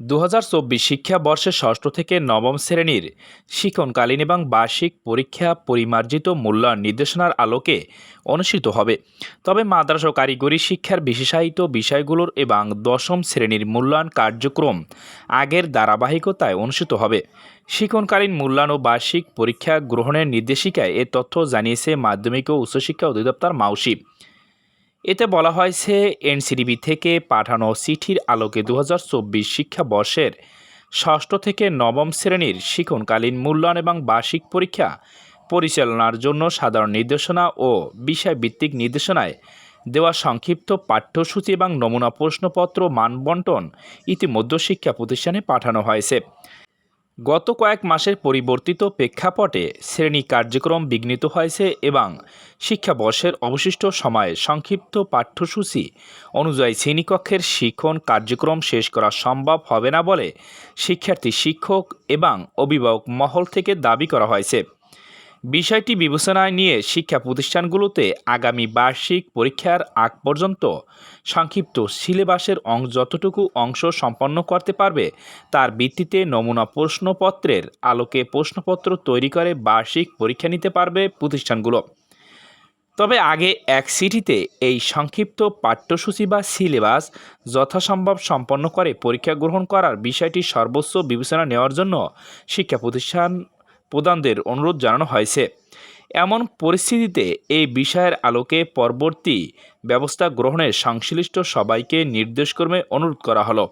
দু হাজার চব্বিশ শিক্ষাবর্ষে ষষ্ঠ থেকে নবম শ্রেণির শিক্ষণকালীন এবং বার্ষিক পরীক্ষা পরিমার্জিত মূল্যায়ন নির্দেশনার আলোকে অনুষ্ঠিত হবে। তবে মাদ্রাসা ও কারিগরি শিক্ষার বিশেষায়িত বিষয়গুলোর এবং দশম শ্রেণির মূল্যায়ন কার্যক্রম আগের ধারাবাহিকতায় অনুষ্ঠিত হবে। শিক্ষণকালীন মূল্যায়ন ও বার্ষিক পরীক্ষা গ্রহণের নির্দেশিকায় এ তথ্য জানিয়েছে মাধ্যমিক ও উচ্চশিক্ষা অধিদপ্তর মাউসি। এতে বলা হয়েছে এনসিডিবি থেকে পাঠানো চিঠির আলোকে দু হাজার চব্বিশ শিক্ষাবর্ষের ষষ্ঠ থেকে নবম শ্রেণির শিক্ষণকালীন মূল্যায়ন এবং বার্ষিক পরীক্ষা পরিচালনার জন্য সাধারণ নির্দেশনা ও বিষয়ভিত্তিক নির্দেশনায় দেওয়া সংক্ষিপ্ত পাঠ্যসূচি এবং নমুনা প্রশ্নপত্র মানবন্টন ইতিমধ্যে শিক্ষা প্রতিষ্ঠানে পাঠানো হয়েছে। গত কয়েক মাসের পরিবর্তিত প্রেক্ষাপটে শ্রেণি কার্যক্রম বিঘ্নিত হয়েছে এবং শিক্ষাবর্ষের অবশিষ্ট সময়ে সংক্ষিপ্ত পাঠ্যসূচি অনুযায়ী শ্রেণীকক্ষের শিক্ষণ কার্যক্রম শেষ করা সম্ভব হবে না বলে শিক্ষার্থী শিক্ষক এবং অভিভাবক মহল থেকে দাবি করা হয়েছে। বিষয়টি বিবেচনায় নিয়ে শিক্ষা প্রতিষ্ঠানগুলোতে আগামী বার্ষিক পরীক্ষার আগ পর্যন্ত সংক্ষিপ্ত সিলেবাসের অং যতটুকু অংশ সম্পন্ন করতে পারবে, তার ভিত্তিতে নমুনা প্রশ্নপত্রের আলোকে প্রশ্নপত্র তৈরি করে বার্ষিক পরীক্ষা নিতে পারবে প্রতিষ্ঠানগুলো। তবে আগে এক সিটিতে এই সংক্ষিপ্ত পাঠ্যসূচি বা সিলেবাস যথাসম্ভব সম্পন্ন করে পরীক্ষা গ্রহণ করার বিষয়টি সর্বোচ্চ বিবেচনা নেওয়ার জন্য শিক্ষা প্রতিষ্ঠান প্রধানদের অনুরোধ জানানো হয়েছে। এমন পরিস্থিতিতে এই বিষয়ের আলোকে পরবর্তী ব্যবস্থা গ্রহণের সংশ্লিষ্ট সবাইকে নির্দেশক্রমে অনুরোধ করা হলো।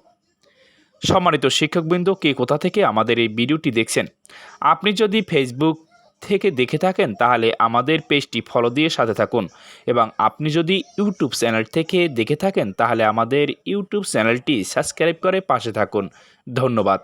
সম্মানিত শিক্ষকবৃন্দ, কে কোথা থেকে আমাদের এই ভিডিওটি দেখছেন? আপনি যদি ফেসবুক থেকে দেখে থাকেন, তাহলে আমাদের পেজটি ফলো দিয়ে সাথে থাকুন এবং আপনি যদি ইউটিউব চ্যানেল থেকে দেখে থাকেন, তাহলে আমাদের ইউটিউব চ্যানেলটি সাবস্ক্রাইব করে পাশে থাকুন। ধন্যবাদ।